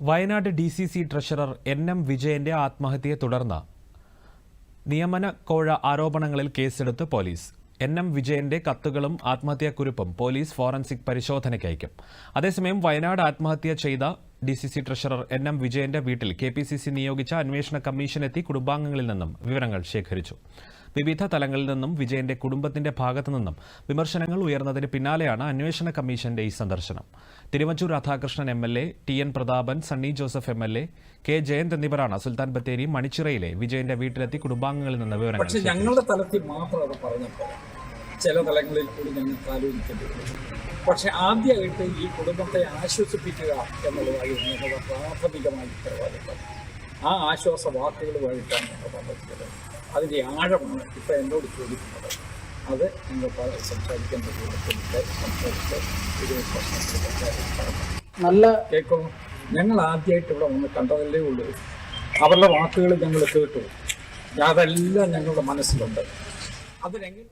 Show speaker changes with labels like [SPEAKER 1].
[SPEAKER 1] Wayanad D C C treasurer N M വിജയന്റെ ആത്മഹത്യയെ തുടർന്ന് നിയമന കോഴ ആരോപണങ്ങളിൽ കേസെടുത്ത് പോലീസ്. എൻ എം വിജയന്റെ കത്തുകളും ആത്മഹത്യാക്കുറിപ്പും പോലീസ് ഫോറൻസിക് പരിശോധനയ്ക്ക് അയക്കും. അതേസമയം വയനാട് ആത്മഹത്യ ചെയ്ത D C C treasurer N M വിജയന്റെ വീട്ടിൽ കെ പി സി സി നിയോഗിച്ച അന്വേഷണ കമ്മീഷൻ എത്തി കുടുംബാംഗങ്ങളിൽ നിന്നും വിവരങ്ങൾ ശേഖരിച്ചു. വിവിധ തലങ്ങളിൽ നിന്നും വിജയന്റെ കുടുംബത്തിന്റെ ഭാഗത്തു നിന്നും വിമർശനങ്ങൾ ഉയർന്നതിന് പിന്നാലെയാണ് അന്വേഷണ കമ്മീഷന്റെ ഈ സന്ദർശനം. Thiruvanchoor Radhakrishnan M L A T N Prathapan Sunny Joseph M L A K Jayanth എന്നിവരാണ് സുൽത്താൻ ബത്തേരി മണിച്ചിറയിലെ വിജയന്റെ വീട്ടിലെത്തി കുടുംബാംഗങ്ങളിൽ നിന്ന് വിവരങ്ങൾ
[SPEAKER 2] ഞങ്ങളുടെ തലത്തിൽ മാത്രം ചില തലങ്ങളിൽ കൂടി ഞങ്ങൾ ആലോചിക്കേണ്ടി വരും പക്ഷെ ആദ്യമായിട്ട് ഈ കുടുംബത്തെ ആശ്വസിപ്പിക്കുക എന്നുള്ളതായിരുന്നു ഞങ്ങളുടെ പ്രാഥമികമായ ഉത്തരവാദിത്വം ആ ആശ്വാസ വാക്കുകളുമായിട്ടാണ് ഞങ്ങൾ വന്നിട്ടുള്ളത്. അതിന്റെ ആഴമാണ് ഇപ്പം എന്നോട് ചോദിക്കുന്നത്. അത് നിങ്ങൾ സംസാരിക്കേണ്ട രൂപത്തിലൊക്കെ സംസാരിച്ച് പ്രശ്നത്തിൽ
[SPEAKER 3] നല്ല
[SPEAKER 2] കേൾക്കും ഞങ്ങൾ ആദ്യമായിട്ട് ഇവിടെ വന്ന് കണ്ടതല്ലേ ഉള്ളൂ. അവരുടെ വാക്കുകൾ ഞങ്ങൾ കേട്ടു. അതെല്ലാം ഞങ്ങളുടെ മനസ്സിലുണ്ട്. അതിനെങ്ങനെ